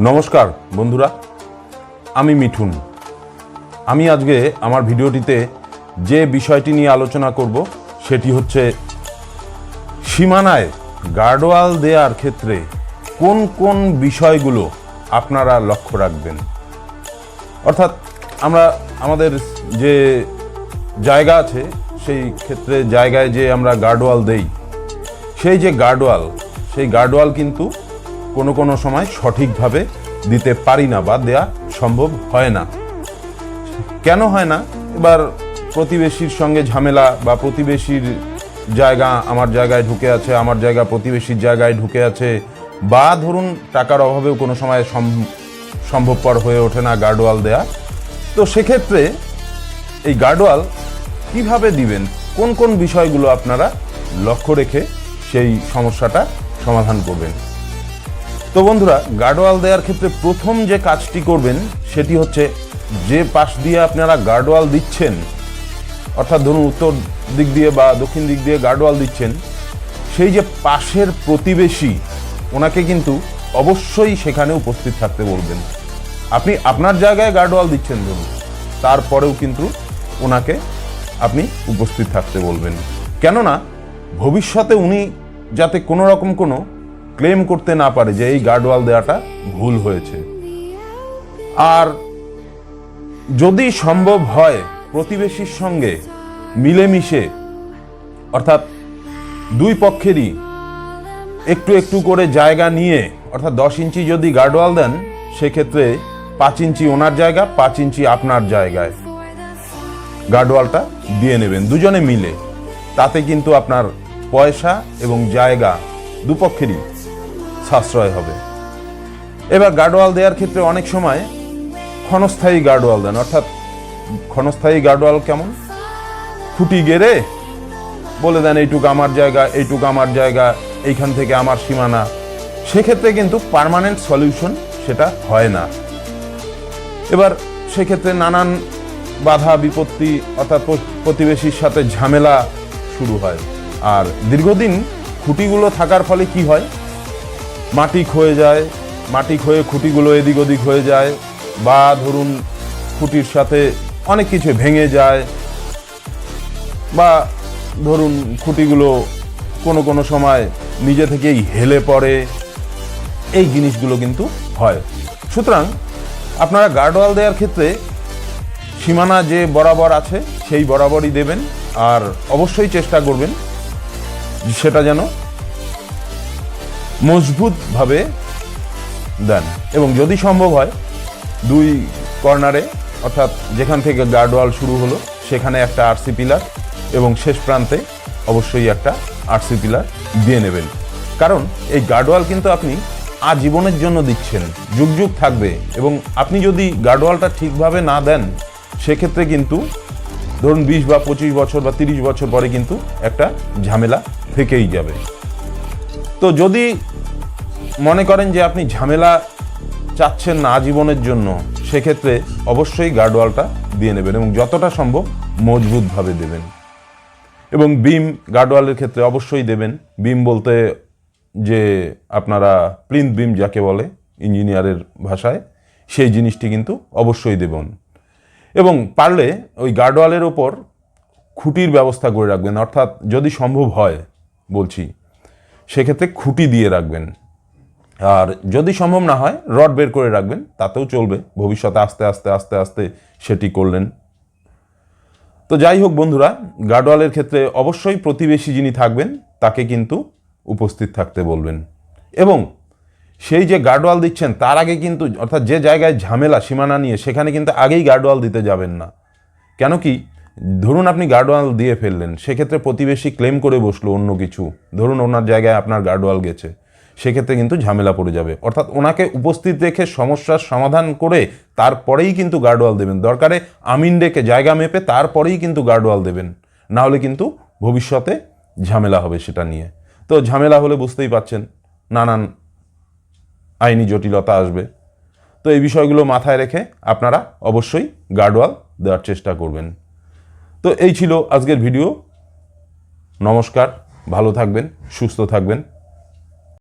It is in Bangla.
নমস্কার, বন্ধুরা। আমি মিঠুন। আমি আজকে আমার ভিডিওটিতে যে বিষয়টি নিয়ে আলোচনা করব, সেটি হচ্ছে সীমানায় গার্ডওয়াল দেওয়ার ক্ষেত্রে কোন কোন বিষয়গুলো আপনারা লক্ষ্য রাখবেন? অর্থাৎ আমরা আমাদের যে জায়গা আছে, সেই ক্ষেত্রে জায়গায় যে আমরা গার্ডওয়াল দেই, সেই যে গার্ডওয়াল, সেই গার্ডওয়াল কিন্তু কোনো কোনো সময় সঠিকভাবে দিতে পারি না বা দেয়া সম্ভব হয় না। কেন হয় না? এবার প্রতিবেশীর সঙ্গে ঝামেলা বা প্রতিবেশীর জায়গা আমার জায়গায় ঢুকে আছে, আমার জায়গা প্রতিবেশীর জায়গায় ঢুকে আছে, বা ধরুন টাকার অভাবেও কোনো সময় সম- সম্ভবপর হয়ে ওঠে না গার্ডওয়াল দেয়া, তো সেক্ষেত্রে এই গার্ডওয়াল কীভাবে দিবেন? কোন কোন বিষয়গুলো আপনারা লক্ষ্য রেখে সেই সমস্যাটা সমাধান করবেন? তো বন্ধুরা, গার্ডওয়াল দেওয়ার ক্ষেত্রে প্রথম যে কাজটি করবেন, সেটি হচ্ছে যে পাশ দিয়ে আপনারা গার্ডওয়াল দিচ্ছেন, অর্থাৎ ধরুন উত্তর দিক দিয়ে বা দক্ষিণ দিক দিয়ে গার্ডওয়াল দিচ্ছেন, সেই যে পাশের প্রতিবেশী, ওনাকে কিন্তু অবশ্যই সেখানে উপস্থিত থাকতে বলবেন। আপনি আপনার জায়গায় গার্ডওয়াল দিচ্ছেন ধরুন, তারপরেও কিন্তু ওনাকে আপনি উপস্থিত থাকতে বলবেন। কেননা, ভবিষ্যতে উনি যাতে কোনো রকম কোনো ক্লেম করতে না পারে যে এই গার্ডওয়াল দেওয়াটা ভুল হয়েছে। আর যদি সম্ভব হয় প্রতিবেশীর সঙ্গে মিলেমিশে, অর্থাৎ দুই পক্ষেরই একটু একটু করে জায়গা নিয়ে, অর্থাৎ দশ ইঞ্চি যদি গার্ডওয়াল দেন, সেক্ষেত্রে পাঁচ ইঞ্চি ওনার জায়গা, পাঁচ ইঞ্চি আপনার জায়গায় গার্ডওয়ালটা দিয়ে নেবেন, দুজনে মিলে। তাতে কিন্তু আপনার পয়সা এবং জায়গা দুপক্ষেরই সাশ্রয় হবে। এবার গার্ডওয়াল দেওয়ার ক্ষেত্রে অনেক সময় ক্ষণস্থায়ী গার্ডওয়াল দেন, অর্থাৎ ক্ষণস্থায়ী গার্ডওয়াল কেমন? খুঁটি গেড়ে বলে দেন, এইটুকু আমার জায়গা, এইটুকু আমার জায়গা, এইখান থেকে আমার সীমানা। সেক্ষেত্রে কিন্তু পার্মানেন্ট সলিউশন সেটা হয় না। এবার সেক্ষেত্রে নানান বাধা, বিপত্তি, অর্থাৎ প্রতিবেশীর সাথে ঝামেলা শুরু হয়। আর দীর্ঘদিন খুঁটিগুলো থাকার ফলে কি হয়? মাটি ক্ষয়ে যায়, মাটি ক্ষয়ে খুঁটিগুলো এদিক ওদিক হয়ে যায়, বা ধরুন খুঁটির সাথে অনেক কিছু ভেঙে যায়, বা ধরুন খুঁটিগুলো কোনো কোনো সময় নিজে থেকেই হেলে পড়ে, এই জিনিসগুলো কিন্তু হয়। সুতরাং আপনারা গার্ডওয়াল দেওয়ার ক্ষেত্রে সীমানা যে বরাবর আছে, সেই বরাবরই দেবেন, আর অবশ্যই চেষ্টা করবেন সেটা যেন মজবুতভাবে দেন। এবং যদি সম্ভব হয়, দুই কর্নারে, অর্থাৎ যেখান থেকে গার্ডওয়াল শুরু হলো, সেখানে একটা আরসি পিলার এবং শেষ প্রান্তে অবশ্যই একটা আরসি পিলার দিয়ে নেবেন। কারণ এই গার্ডওয়াল কিন্তু আপনি আজীবনের জন্য দিচ্ছেন, যুগ যুগ থাকবে। এবং আপনি যদি গার্ডওয়ালটা ঠিকভাবে না দেন, সেক্ষেত্রে কিন্তু ধরুন বিশ বা পঁচিশ বছর বা তিরিশ বছর পরে কিন্তু একটা ঝামেলা থেকেই যাবে। তো যদি মনে করেন যে আপনি ঝামেলা চাচ্ছেন না জীবনের জন্য, সেক্ষেত্রে অবশ্যই গার্ডওয়ালটা দিয়ে নেবেন এবং যতটা সম্ভব মজবুতভাবে দেবেন। এবং বিম গার্ডওয়ালের ক্ষেত্রে অবশ্যই দেবেন। বিম বলতে যে আপনারা প্লিন্থ বিম যাকে বলে, ইঞ্জিনিয়ারের ভাষায়, সেই জিনিসটি কিন্তু অবশ্যই দেবেন। এবং পারলে ওই গার্ডওয়ালের ওপর খুঁটির ব্যবস্থা করে রাখবেন। অর্থাৎ যদি সম্ভব হয় বলছি, সেক্ষেত্রে খুঁটি দিয়ে রাখবেন। আর যদি সম্ভব না হয়, রড বের করে রাখবেন, তাতেও চলবে। ভবিষ্যতে আস্তে আস্তে আস্তে আস্তে সেটি করলেন। তো যাই হোক বন্ধুরা, গার্ডওয়ালের ক্ষেত্রে অবশ্যই প্রতিবেশী যিনি থাকবেন, তাকে কিন্তু উপস্থিত থাকতে বলবেন। এবং সেই যে গার্ডওয়াল দিচ্ছেন, তার আগে কিন্তু, অর্থাৎ যে জায়গায় ঝামেলা, সীমানা নিয়ে, সেখানে কিন্তু আগেই গার্ডওয়াল দিতে যাবেন না। কেন কি, ধরুন আপনি গার্ডওয়াল দিয়ে ফেললেন, সেক্ষেত্রে প্রতিবেশী ক্লেম করে বসল অন্য কিছু। ধরুন ওনার জায়গায় আপনার গার্ডওয়াল গেছে। সেক্ষেত্রে কিন্তু ঝামেলা পড়ে যাবে। অর্থাৎ ওনাকে উপস্থিত রেখে সমস্যার সমাধান করে তারপরেই কিন্তু গার্ডওয়াল দেবেন। দরকারে আমিন ডেকে জায়গা মেপে তারপরেই কিন্তু গার্ডওয়াল দেবেন। না হলে কিন্তু ভবিষ্যতে ঝামেলা হবে সেটা নিয়ে। তো ঝামেলা হলে বুঝতেই পাচ্ছেন, নানান আইনি জটিলতা আসবে। তো এই বিষয়গুলো মাথায় রেখে আপনারা অবশ্যই গার্ডওয়াল দেওয়ার চেষ্টা করবেন। তো এই ছিল আজকের ভিডিও। নমস্কার, ভালো থাকবেন, সুস্থ থাকবেন।